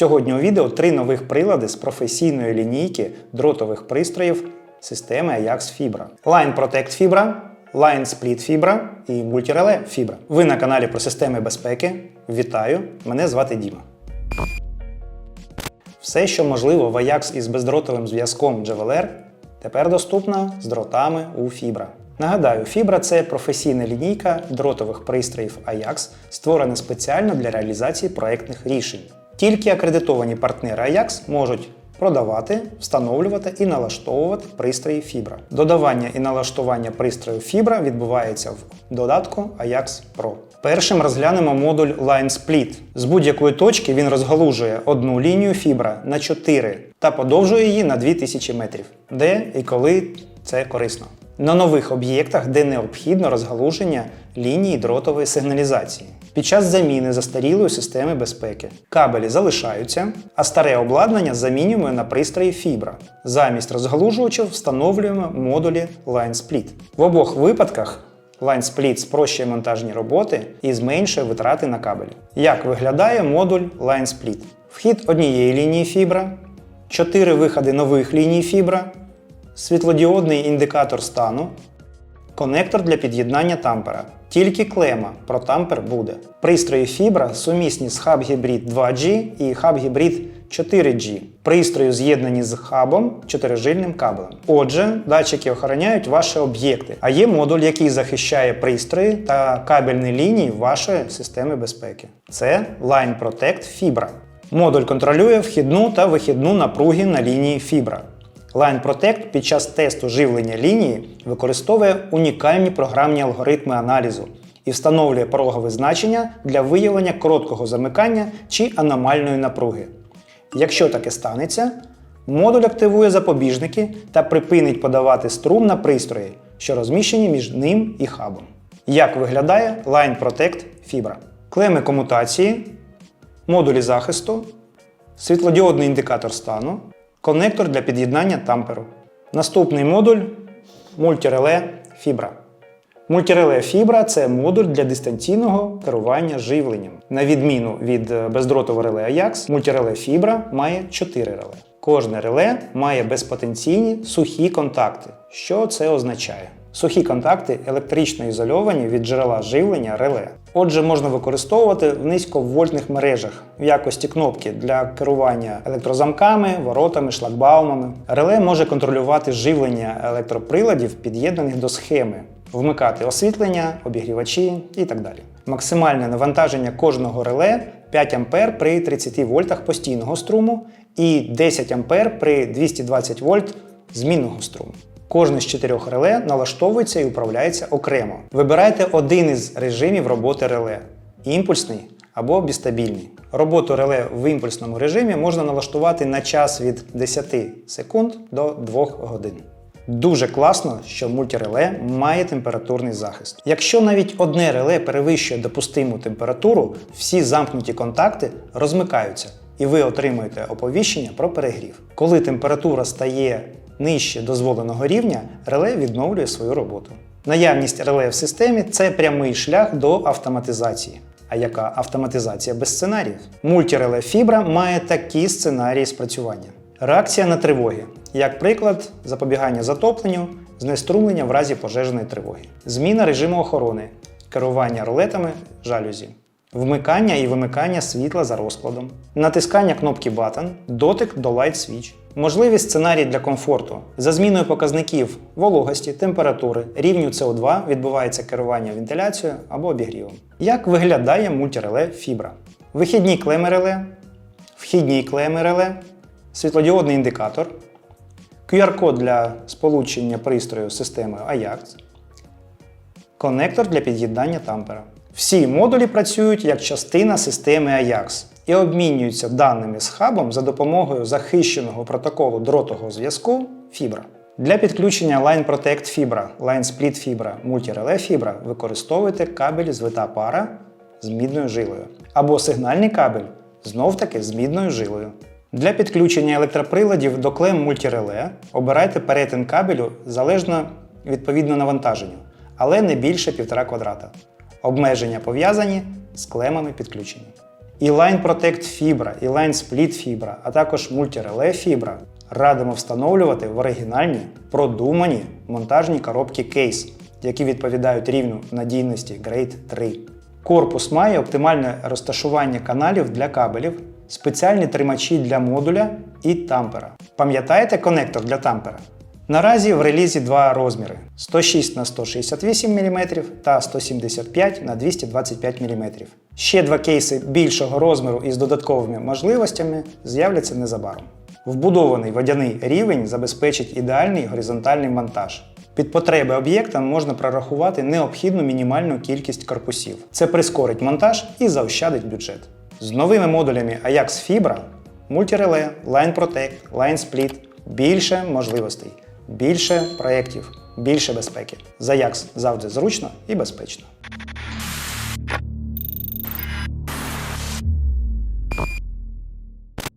Сьогодні у відео три нових прилади з професійної лінійки дротових пристроїв системи Ajax Fibra. Line Protect Fibra, Line Split Fibra і Multirelay Fibra. Ви на каналі про системи безпеки. Вітаю! Мене звати Діма. Все, що можливо в Ajax із бездротовим зв'язком JVLR, тепер доступно з дротами у Fibra. Нагадаю, Fibra – це професійна лінійка дротових пристроїв Ajax, створена спеціально для реалізації проектних рішень. Тільки акредитовані партнери Ajax можуть продавати, встановлювати і налаштовувати пристрої Fibra. Додавання і налаштування пристрою Fibra відбувається в додатку Ajax Pro. Першим розглянемо модуль Line Split. З будь-якої точки він розгалужує одну лінію Fibra на 4 та подовжує її на 2000 метрів, де і коли це корисно. На нових об'єктах, де необхідно розгалуження лінії дротової сигналізації. Під час заміни застарілої системи безпеки кабелі залишаються, а старе обладнання замінюємо на пристрої Fibra. Замість розгалужувачів встановлюємо модулі Line Split. В обох випадках Line Split спрощує монтажні роботи і зменшує витрати на кабелі. Як виглядає модуль Line Split? Вхід однієї лінії Fibra, 4 виходи нових ліній Fibra, світлодіодний індикатор стану, конектор для під'єднання тампера. Тільки клема про тампер буде. Пристрої Fibra сумісні з Hub Hybrid 2G і Hub Hybrid 4G. Пристрої з'єднані з хабом чотирижильним кабелем. Отже, датчики охороняють ваші об'єкти, а є модуль, який захищає пристрої та кабельні лінії вашої системи безпеки. Це Line Protect Fibra. Модуль контролює вхідну та вихідну напруги на лінії Fibra. Line Protect під час тесту живлення лінії використовує унікальні програмні алгоритми аналізу і встановлює порогове значення для виявлення короткого замикання чи аномальної напруги. Якщо таке станеться, модуль активує запобіжники та припинить подавати струм на пристрої, що розміщені між ним і хабом. Як виглядає Line Protect Fibra? Клеми комутації, модулі захисту, світлодіодний індикатор стану, конектор для під'єднання тамперу. Наступний модуль Multirelay Fibra. Multirelay Fibra – це модуль для дистанційного керування живленням. На відміну від е, бездротового реле Ajax, Multirelay Fibra має 4 реле. Кожне реле має безпотенційні сухі контакти. Що це означає? Сухі контакти електрично ізольовані від джерела живлення реле. Отже, можна використовувати в низьковольтних мережах в якості кнопки для керування електрозамками, воротами, шлагбаумами. Реле може контролювати живлення електроприладів, під'єднаних до схеми, вмикати освітлення, обігрівачі і так далі. Максимальне навантаження кожного реле 5 А при 30 вольтах постійного струму і 10 А при 220 вольт змінного струму. Кожне з чотирьох реле налаштовується і управляється окремо. Вибирайте один із режимів роботи реле імпульсний або бістабільний. Роботу реле в імпульсному режимі можна налаштувати на час від 10 секунд до 2 годин. Дуже класно, що мультиреле має температурний захист. Якщо навіть одне реле перевищує допустиму температуру, всі замкнуті контакти розмикаються і ви отримуєте оповіщення про перегрів. Коли температура стає нижче дозволеного рівня, реле відновлює свою роботу. Наявність реле в системі це прямий шлях до автоматизації. А яка автоматизація без сценаріїв? Мультиреле Fibra має такі сценарії спрацювання. Реакція на тривоги. Як приклад, запобігання затопленню, знеструмлення в разі пожежної тривоги. Зміна режиму охорони, керування рулетами, жалюзі. Вмикання і вимикання світла за розкладом, натискання кнопки Button, дотик до Light Switch, можливі сценарії для комфорту. За зміною показників вологості, температури, рівню СО2 відбувається керування вентиляцією або обігрівом. Як виглядає мультиреле Fibra? Вихідні клеми реле, вхідні клеми реле, світлодіодний індикатор, QR-код для сполучення пристрою з системою Ajax, конектор для під'єднання тампера. Всі модулі працюють як частина системи Ajax і обмінюються даними з хабом за допомогою захищеного протоколу дротового зв'язку Fibra. Для підключення Line Protect Fibra, Line Split Fibra, Multirelay Fibra використовуйте кабель з вита пара з мідною жилою або сигнальний кабель знов-таки з мідною жилою. Для підключення електроприладів до клем мультиреле обирайте перетин кабелю залежно відповідно навантаженню, але не більше 1,5 квадрата. Обмеження пов'язані з клемами підключення. І Line Protect Fibra, і Line Split Fibra, а також Multirelay Fibra радимо встановлювати в оригінальні, продумані монтажні коробки кейс, які відповідають рівню надійності Grade 3. Корпус має оптимальне розташування каналів для кабелів, спеціальні тримачі для модуля і тампера. Пам'ятаєте конектор для тампера? Наразі в релізі два розміри: 106 на 168 мм та 175 на 225 мм. Ще два кейси більшого розміру із додатковими можливостями з'являться незабаром. Вбудований водяний рівень забезпечить ідеальний горизонтальний монтаж. Під потреби об'єкта можна прорахувати необхідну мінімальну кількість корпусів. Це прискорить монтаж і заощадить бюджет. З новими модулями Ajax Fibra, Multirelay, Line Protect, Line Split більше можливостей, більше проєктів, більше безпеки. З Ajax завжди зручно і безпечно.